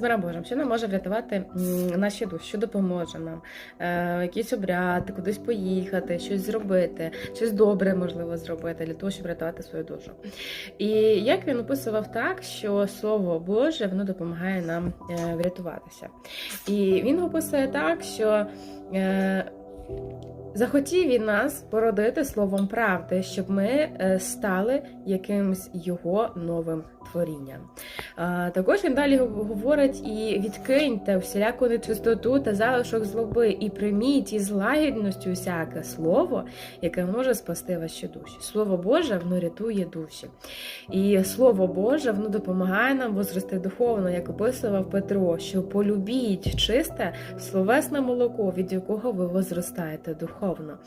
Божим, що нам може врятувати наші душі, що допоможе нам, е, якийсь обряд, кудись поїхати, щось зробити, щось добре можливо зробити для того, щоб врятувати свою душу. І як він описував так, що Слово Боже воно допомагає нам е, врятуватися. І він описує так, що. Е, Захотів він нас породити словом правди, щоб ми е, стали якимось його новим творінням. Також він далі говорить і відкиньте всіляку нечистоту та залишок злоби, і прийміть із лагідністю всяке слово, яке може спасти ваші душі. Слово Боже, воно рятує душі. І Слово Боже, воно допомагає нам возрости духовно, як описував Петро, що полюбіть чисте словесне молоко, від якого ви возростаєте духовно.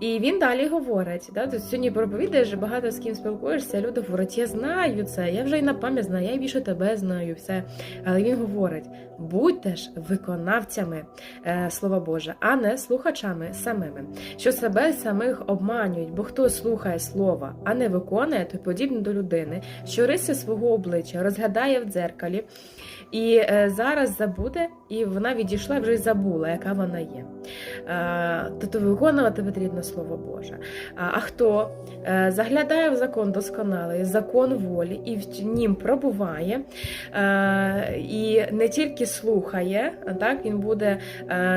І він далі говорить: да, сьогодні проповідаєш, багато з ким спілкуєшся, люди говорять, я знаю це, я вже і на пам'ять знаю, я більше тебе знаю, все. Але він говорить: будьте ж виконавцями е, Слова Боже, а не слухачами самими, що себе самих обманюють, бо хто слухає слова, а не виконує, то подібно до людини, що риси свого обличчя розглядає в дзеркалі. І е, зараз забуде, і вона відійшла вже й забула, яка вона є. Е, тобто виконувати потрібно Слово Боже. А, хто е, заглядає в закон досконалий, закон волі, і в нім пробуває, і не тільки слухає, так він буде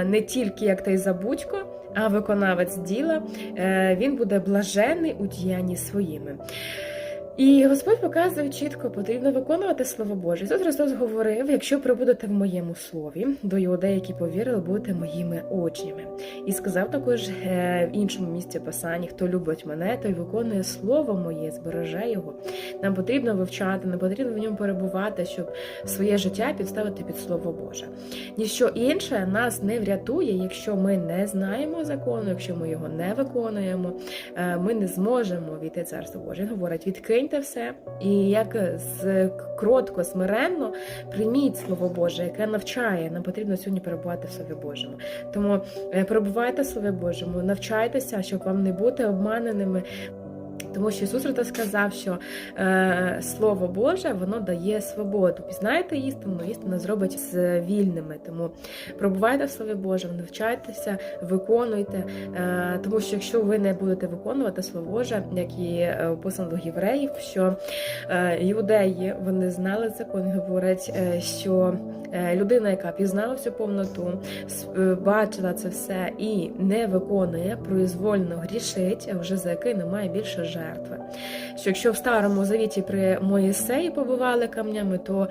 не тільки як той забудько. А виконавець діла, він буде блажений у діянні своїми. І Господь показує чітко, потрібно виконувати Слово Боже. Ісус Христос говорив: якщо прибудете в моєму слові, до іудеї, які повірили, будете моїми учнями. І сказав також е, в іншому місці Писання, хто любить мене, той виконує слово моє, збереже його. Нам потрібно вивчати, не потрібно в ньому перебувати, щоб своє життя підставити під Слово Боже. Ніщо інше нас не врятує, якщо ми не знаємо закону, якщо ми його не виконуємо, е, ми не зможемо війти царство Боже. Він говорить: відкиньте все і як з кротко, смиренно прийміть слово Боже, яке навчає. Нам потрібно сьогодні перебувати в Слові Божому. Тому е, перебувайте в Слові Божому, навчайтеся, щоб вам не бути обманеними. Тому що Ісус сказав, що е, Слово Боже воно дає свободу. Пізнаєте істину, істина зробить з вільними. Тому пробувайте в Слові Божому, навчайтеся, виконуйте. Е, тому що якщо ви не будете виконувати Слово Боже, як і е, описано до євреїв, що е, юдеї вони знали закон, говорять, е, що е, людина, яка пізнала всю повноту, бачила це все і не виконує, произвольно грішить, вже за який немає більше жертви. Що якщо в старому завіті при Моїсеї побували камнями, то